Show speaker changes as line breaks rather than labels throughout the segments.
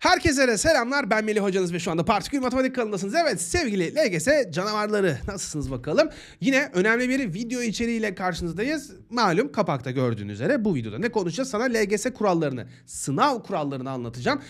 Herkese de selamlar. Ben Melih hocanız ve şu anda Partikül Matematik kanalındasınız. Evet sevgili LGS canavarları nasılsınız bakalım. Yine önemli bir video içeriğiyle karşınızdayız. Malum kapakta gördüğünüz üzere bu videoda ne konuşacağız? Sana LGS kurallarını, sınav kurallarını anlatacağım.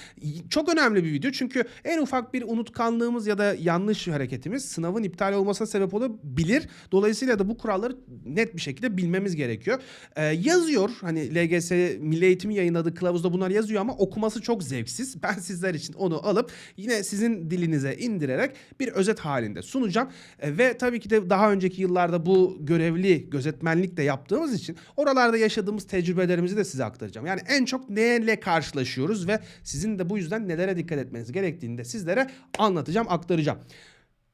Çok önemli bir video çünkü en ufak bir unutkanlığımız ya da yanlış hareketimiz sınavın iptal olmasına sebep olabilir. Dolayısıyla da bu kuralları net bir şekilde bilmemiz gerekiyor. Ee, yazıyor hani LGS Milli Eğitim yayınladığı kılavuzda bunlar yazıyor ama okuması çok zevksiz. Ben sizler için onu alıp yine sizin dilinize indirerek bir özet halinde sunacağım. E, ve tabii ki de daha önceki yıllarda bu görevli gözetmenlik de yaptığımız için oralarda yaşadığımız tecrübelerimizi de size aktaracağım. Yani en çok neyle karşılaşıyoruz ve sizin de bu yüzden nelere dikkat etmeniz gerektiğini de sizlere anlatacağım, aktaracağım.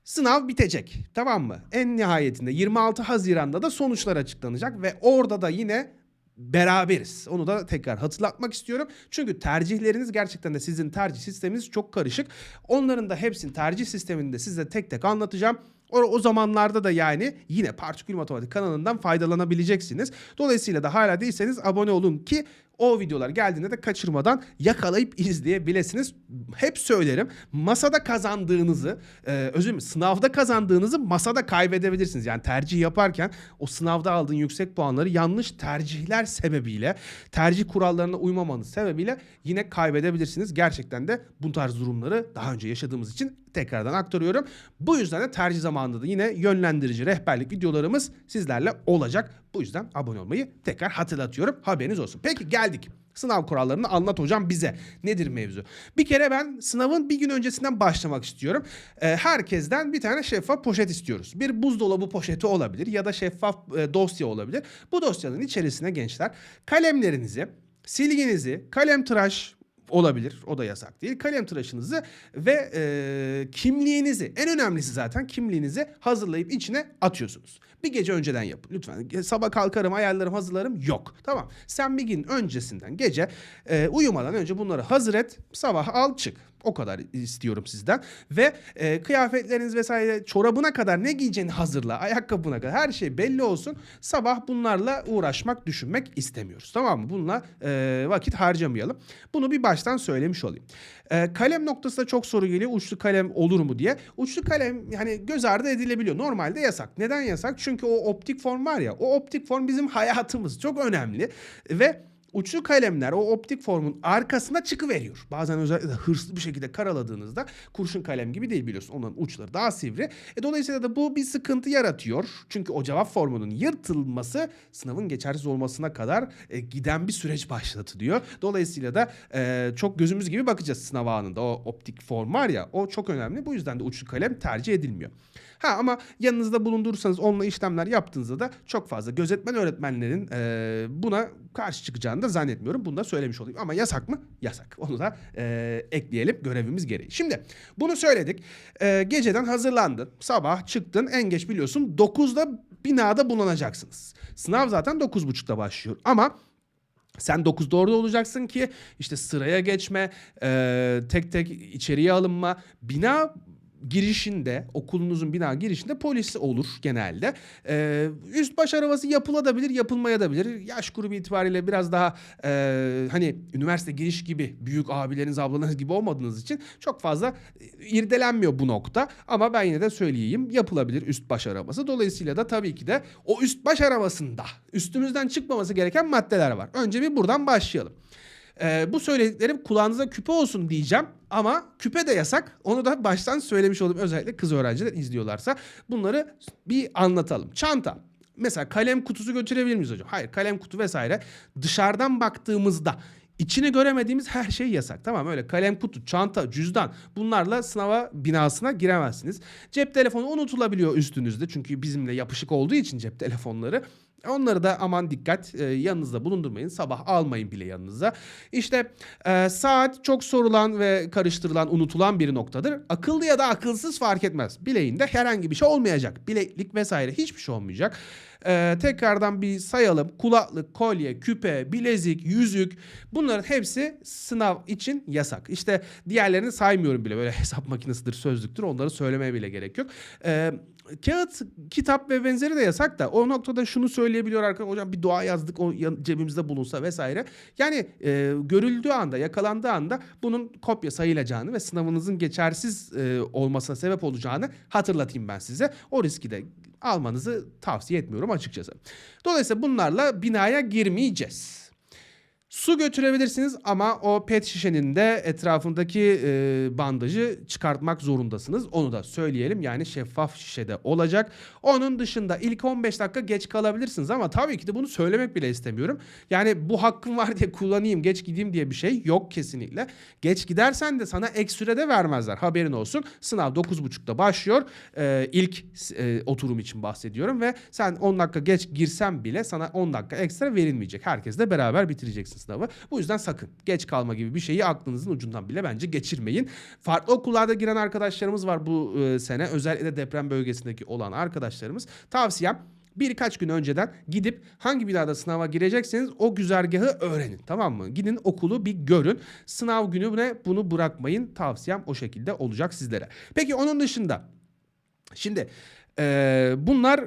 Sınav bitecek tamam mı? En nihayetinde 26 Haziran'da da sonuçlar açıklanacak ve orada da yine beraberiz. Onu da tekrar hatırlatmak istiyorum. Çünkü tercihleriniz gerçekten de sizin tercih sisteminiz çok karışık. Onların da hepsinin tercih sistemini de size tek tek anlatacağım. O, o zamanlarda da yani yine Partikül Matematik kanalından faydalanabileceksiniz. Dolayısıyla da hala değilseniz abone olun ki o videolar geldiğinde de kaçırmadan yakalayıp izleyebilirsiniz. Hep söylerim masada kazandığınızı, e, özür dilerim sınavda kazandığınızı masada kaybedebilirsiniz. Yani tercih yaparken o sınavda aldığın yüksek puanları yanlış tercihler sebebiyle, tercih kurallarına uymamanız sebebiyle yine kaybedebilirsiniz. Gerçekten de bu tarz durumları daha önce yaşadığımız için tekrardan aktarıyorum. Bu yüzden de tercih zamanında da yine yönlendirici rehberlik videolarımız sizlerle olacak. Bu yüzden abone olmayı tekrar hatırlatıyorum. Haberiniz olsun. Peki geldik. Sınav kurallarını anlat hocam bize. Nedir mevzu? Bir kere ben sınavın bir gün öncesinden başlamak istiyorum. Ee, herkesten bir tane şeffaf poşet istiyoruz. Bir buzdolabı poşeti olabilir ya da şeffaf e, dosya olabilir. Bu dosyanın içerisine gençler kalemlerinizi, silginizi, kalem tıraş, olabilir. O da yasak değil. Kalem tıraşınızı ve e, kimliğinizi en önemlisi zaten kimliğinizi hazırlayıp içine atıyorsunuz. Bir gece önceden yapın lütfen. Sabah kalkarım ayarlarım hazırlarım yok. Tamam. Sen bir gün öncesinden gece e, uyumadan önce bunları hazır et. Sabah al çık. O kadar istiyorum sizden. Ve e, kıyafetleriniz vesaire çorabına kadar ne giyeceğini hazırla. Ayakkabına kadar her şey belli olsun. Sabah bunlarla uğraşmak, düşünmek istemiyoruz. Tamam mı? Bununla e, vakit harcamayalım. Bunu bir baştan söylemiş olayım. E, kalem noktasında çok soru geliyor. Uçlu kalem olur mu diye. Uçlu kalem yani göz ardı edilebiliyor. Normalde yasak. Neden yasak? Çünkü o optik form var ya. O optik form bizim hayatımız. Çok önemli. Ve uçlu kalemler o optik formun arkasına çıkıveriyor. Bazen özellikle hırslı bir şekilde karaladığınızda kurşun kalem gibi değil biliyorsun. Onların uçları daha sivri. E, dolayısıyla da bu bir sıkıntı yaratıyor. Çünkü o cevap formunun yırtılması sınavın geçersiz olmasına kadar e, giden bir süreç başlatılıyor. Dolayısıyla da e, çok gözümüz gibi bakacağız sınav anında. O optik form var ya o çok önemli. Bu yüzden de uçlu kalem tercih edilmiyor. Ha ama yanınızda bulundurursanız onunla işlemler yaptığınızda da çok fazla gözetmen öğretmenlerin e, buna karşı çıkacağını da zannetmiyorum. Bunu da söylemiş olayım. Ama yasak mı? Yasak. Onu da e, ekleyelim görevimiz gereği. Şimdi bunu söyledik. E, geceden hazırlandın. Sabah çıktın. En geç biliyorsun 9'da binada bulunacaksınız. Sınav zaten 9.30'da başlıyor. Ama sen 9'da orada olacaksın ki işte sıraya geçme, e, tek tek içeriye alınma. Bina girişinde okulunuzun bina girişinde polis olur genelde. Ee, üst baş arabası yapılabilir yapılmayabilir. Yaş grubu itibariyle biraz daha e, hani üniversite giriş gibi büyük abileriniz ablalarınız gibi olmadığınız için çok fazla irdelenmiyor bu nokta. Ama ben yine de söyleyeyim yapılabilir üst baş arabası. Dolayısıyla da tabii ki de o üst baş arabasında üstümüzden çıkmaması gereken maddeler var. Önce bir buradan başlayalım. Ee, bu söylediklerim kulağınıza küpe olsun diyeceğim ama küpe de yasak. Onu da baştan söylemiş oldum. Özellikle kız öğrenciler izliyorlarsa bunları bir anlatalım. Çanta. Mesela kalem kutusu götürebilir miyiz hocam? Hayır kalem kutu vesaire dışarıdan baktığımızda içine göremediğimiz her şey yasak. Tamam öyle kalem kutu, çanta, cüzdan bunlarla sınava binasına giremezsiniz. Cep telefonu unutulabiliyor üstünüzde çünkü bizimle yapışık olduğu için cep telefonları. Onları da aman dikkat e, yanınızda bulundurmayın. Sabah almayın bile yanınıza. İşte e, saat çok sorulan ve karıştırılan, unutulan bir noktadır. Akıllı ya da akılsız fark etmez. Bileğinde herhangi bir şey olmayacak. Bileklik vesaire hiçbir şey olmayacak. E, tekrardan bir sayalım. Kulaklık, kolye, küpe, bilezik, yüzük bunların hepsi sınav için yasak. İşte diğerlerini saymıyorum bile. Böyle hesap makinesidir, sözlüktür. Onları söylemeye bile gerek yok. E, kağıt, kitap ve benzeri de yasak da o noktada şunu söyleyebiliyor arkadaşlar. Hocam bir dua yazdık o cebimizde bulunsa vesaire. Yani e, görüldüğü anda, yakalandığı anda bunun kopya sayılacağını ve sınavınızın geçersiz e, olmasına sebep olacağını hatırlatayım ben size. O riski de almanızı tavsiye etmiyorum açıkçası. Dolayısıyla bunlarla binaya girmeyeceğiz. Su götürebilirsiniz ama o pet şişenin de etrafındaki e, bandajı çıkartmak zorundasınız. Onu da söyleyelim. Yani şeffaf şişede olacak. Onun dışında ilk 15 dakika geç kalabilirsiniz ama tabii ki de bunu söylemek bile istemiyorum. Yani bu hakkım var diye kullanayım, geç gideyim diye bir şey yok kesinlikle. Geç gidersen de sana ek sürede vermezler. Haberin olsun. Sınav 9.30'da başlıyor. E, ilk e, oturum için bahsediyorum ve sen 10 dakika geç girsen bile sana 10 dakika ekstra verilmeyecek. Herkesle beraber bitireceksin sınavı. Bu yüzden sakın geç kalma gibi bir şeyi aklınızın ucundan bile bence geçirmeyin. Farklı okullarda giren arkadaşlarımız var bu e, sene. Özellikle deprem bölgesindeki olan arkadaşlarımız. Tavsiyem birkaç gün önceden gidip hangi binada sınava girecekseniz o güzergahı öğrenin. Tamam mı? Gidin okulu bir görün. Sınav gününe bunu bırakmayın. Tavsiyem o şekilde olacak sizlere. Peki onun dışında Şimdi eee, bunlar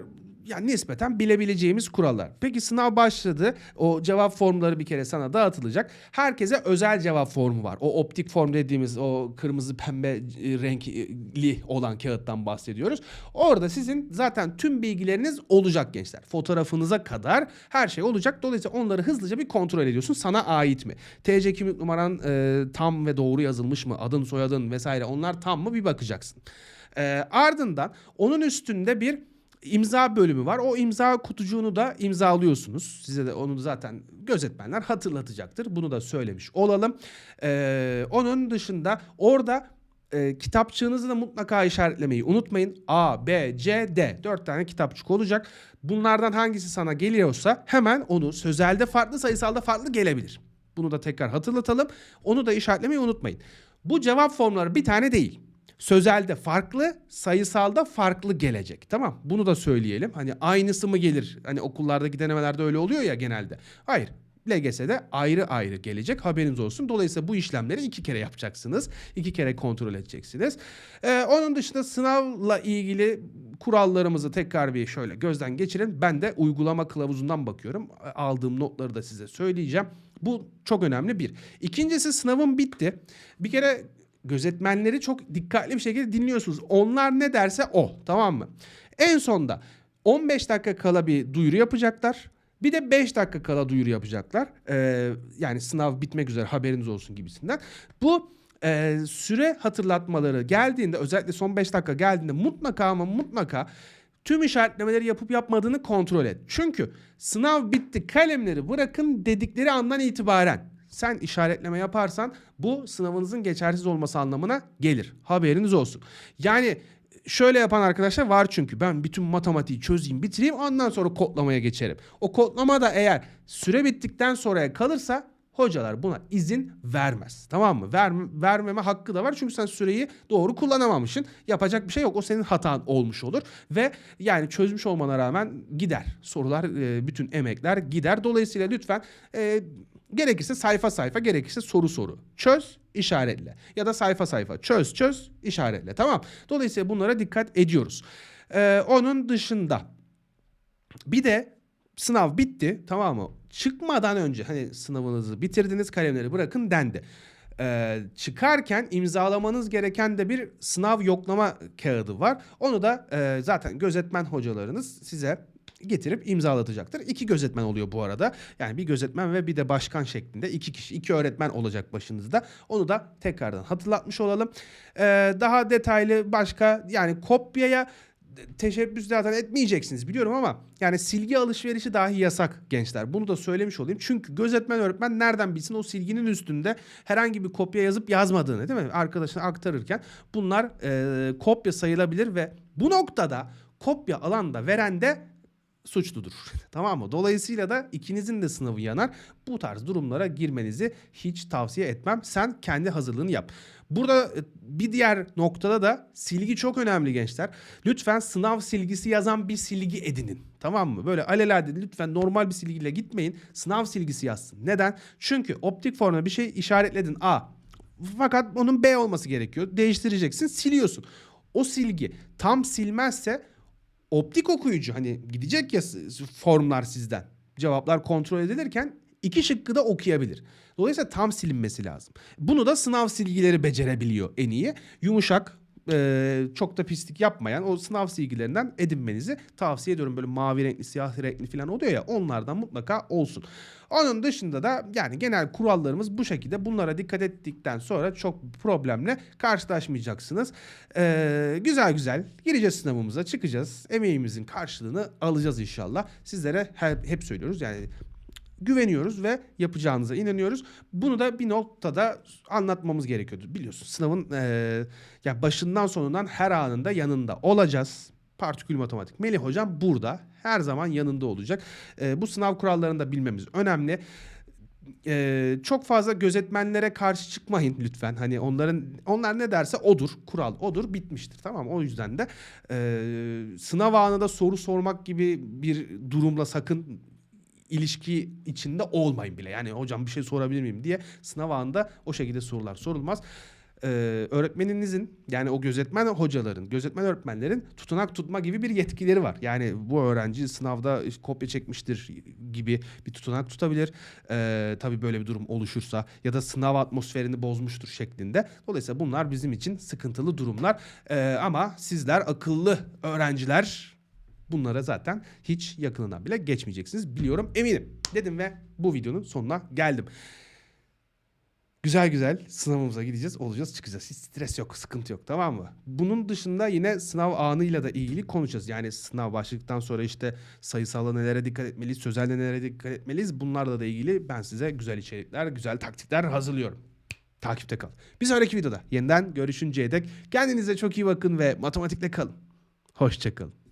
yani nispeten bilebileceğimiz kurallar. Peki sınav başladı. O cevap formları bir kere sana dağıtılacak. Herkese özel cevap formu var. O optik form dediğimiz o kırmızı pembe e, renkli olan kağıttan bahsediyoruz. Orada sizin zaten tüm bilgileriniz olacak gençler. Fotoğrafınıza kadar her şey olacak. Dolayısıyla onları hızlıca bir kontrol ediyorsun. Sana ait mi? TC kimlik numaran e, tam ve doğru yazılmış mı? Adın soyadın vesaire onlar tam mı bir bakacaksın. Ee, ardından onun üstünde bir imza bölümü var. O imza kutucuğunu da imzalıyorsunuz. Size de onu zaten gözetmenler hatırlatacaktır. Bunu da söylemiş olalım. Ee, onun dışında orada e, kitapçığınızı da mutlaka işaretlemeyi unutmayın. A, B, C, D. Dört tane kitapçık olacak. Bunlardan hangisi sana geliyorsa hemen onu sözelde farklı sayısalda farklı gelebilir. Bunu da tekrar hatırlatalım. Onu da işaretlemeyi unutmayın. Bu cevap formları bir tane değil. Sözelde farklı, sayısalda farklı gelecek. Tamam. Bunu da söyleyelim. Hani aynısı mı gelir? Hani okullardaki denemelerde öyle oluyor ya genelde. Hayır. LGS'de ayrı ayrı gelecek haberiniz olsun. Dolayısıyla bu işlemleri iki kere yapacaksınız. iki kere kontrol edeceksiniz. Ee, onun dışında sınavla ilgili kurallarımızı tekrar bir şöyle gözden geçirin. Ben de uygulama kılavuzundan bakıyorum. Aldığım notları da size söyleyeceğim. Bu çok önemli bir. İkincisi sınavım bitti. Bir kere gözetmenleri çok dikkatli bir şekilde dinliyorsunuz. Onlar ne derse o tamam mı? En sonda 15 dakika kala bir duyuru yapacaklar. Bir de 5 dakika kala duyuru yapacaklar. Ee, yani sınav bitmek üzere haberiniz olsun gibisinden. Bu e, süre hatırlatmaları geldiğinde özellikle son 5 dakika geldiğinde mutlaka ama mutlaka tüm işaretlemeleri yapıp yapmadığını kontrol et. Çünkü sınav bitti kalemleri bırakın dedikleri andan itibaren sen işaretleme yaparsan bu sınavınızın geçersiz olması anlamına gelir. Haberiniz olsun. Yani şöyle yapan arkadaşlar var çünkü ben bütün matematiği çözeyim bitireyim ondan sonra kodlamaya geçerim. O kodlama da eğer süre bittikten sonraya kalırsa hocalar buna izin vermez. Tamam mı? Ver, vermeme hakkı da var çünkü sen süreyi doğru kullanamamışsın. Yapacak bir şey yok. O senin hatan olmuş olur ve yani çözmüş olmana rağmen gider. Sorular, e, bütün emekler gider. Dolayısıyla lütfen e, gerekirse sayfa sayfa, gerekirse soru soru. Çöz, işaretle. Ya da sayfa sayfa. Çöz, çöz, işaretle. Tamam. Dolayısıyla bunlara dikkat ediyoruz. E, onun dışında bir de sınav bitti tamam mı? Çıkmadan önce hani sınavınızı bitirdiniz kalemleri bırakın dendi. Ee, çıkarken imzalamanız gereken de bir sınav yoklama kağıdı var. Onu da e, zaten gözetmen hocalarınız size getirip imzalatacaktır. İki gözetmen oluyor bu arada. Yani bir gözetmen ve bir de başkan şeklinde iki kişi, iki öğretmen olacak başınızda. Onu da tekrardan hatırlatmış olalım. Ee, daha detaylı başka yani kopyaya teşebbüs zaten etmeyeceksiniz biliyorum ama yani silgi alışverişi dahi yasak gençler. Bunu da söylemiş olayım. Çünkü gözetmen öğretmen nereden bilsin o silginin üstünde herhangi bir kopya yazıp yazmadığını değil mi? Arkadaşına aktarırken bunlar e, kopya sayılabilir ve bu noktada kopya alan da veren de suçludur. tamam mı? Dolayısıyla da ikinizin de sınavı yanar. Bu tarz durumlara girmenizi hiç tavsiye etmem. Sen kendi hazırlığını yap. Burada e, bir diğer noktada da silgi çok önemli gençler. Lütfen sınav silgisi yazan bir silgi edinin. Tamam mı? Böyle alelade lütfen normal bir silgiyle gitmeyin. Sınav silgisi yazsın. Neden? Çünkü optik formuna bir şey işaretledin A. Fakat onun B olması gerekiyor. Değiştireceksin, siliyorsun. O silgi tam silmezse optik okuyucu hani gidecek ya formlar sizden. Cevaplar kontrol edilirken iki şıkkı da okuyabilir. Dolayısıyla tam silinmesi lazım. Bunu da sınav silgileri becerebiliyor en iyi. Yumuşak, e, çok da pislik yapmayan o sınav silgilerinden edinmenizi tavsiye ediyorum. Böyle mavi renkli, siyah renkli falan oluyor ya onlardan mutlaka olsun. Onun dışında da yani genel kurallarımız bu şekilde. Bunlara dikkat ettikten sonra çok problemle karşılaşmayacaksınız. Ee, güzel güzel gireceğiz sınavımıza çıkacağız. Emeğimizin karşılığını alacağız inşallah. Sizlere hep, hep söylüyoruz yani güveniyoruz ve yapacağınıza inanıyoruz. Bunu da bir noktada anlatmamız gerekiyordu. Biliyorsun sınavın eee ya başından sonundan her anında yanında olacağız. Partikül matematik. Melih hocam burada her zaman yanında olacak. Eee, bu sınav kurallarını da bilmemiz önemli. Eee, çok fazla gözetmenlere karşı çıkmayın lütfen. Hani onların onlar ne derse odur. Kural odur bitmiştir. Tamam? O yüzden de eee, sınav anında soru sormak gibi bir durumla sakın ilişki içinde olmayın bile. Yani hocam bir şey sorabilir miyim diye sınav anında o şekilde sorular sorulmaz. Ee, öğretmeninizin yani o gözetmen hocaların, gözetmen öğretmenlerin tutunak tutma gibi bir yetkileri var. Yani bu öğrenci sınavda kopya çekmiştir gibi bir tutunak tutabilir. Ee, tabii böyle bir durum oluşursa ya da sınav atmosferini bozmuştur şeklinde. Dolayısıyla bunlar bizim için sıkıntılı durumlar. Ee, ama sizler akıllı öğrenciler Bunlara zaten hiç yakınından bile geçmeyeceksiniz. Biliyorum eminim. Dedim ve bu videonun sonuna geldim. Güzel güzel sınavımıza gideceğiz, olacağız, çıkacağız. Hiç stres yok, sıkıntı yok tamam mı? Bunun dışında yine sınav anıyla da ilgili konuşacağız. Yani sınav başladıktan sonra işte sayısalla nelere dikkat etmeliyiz, sözelde nelere dikkat etmeliyiz. Bunlarla da ilgili ben size güzel içerikler, güzel taktikler hazırlıyorum. Takipte kal. Bir sonraki videoda yeniden görüşünceye dek kendinize çok iyi bakın ve matematikle kalın. Hoşçakalın.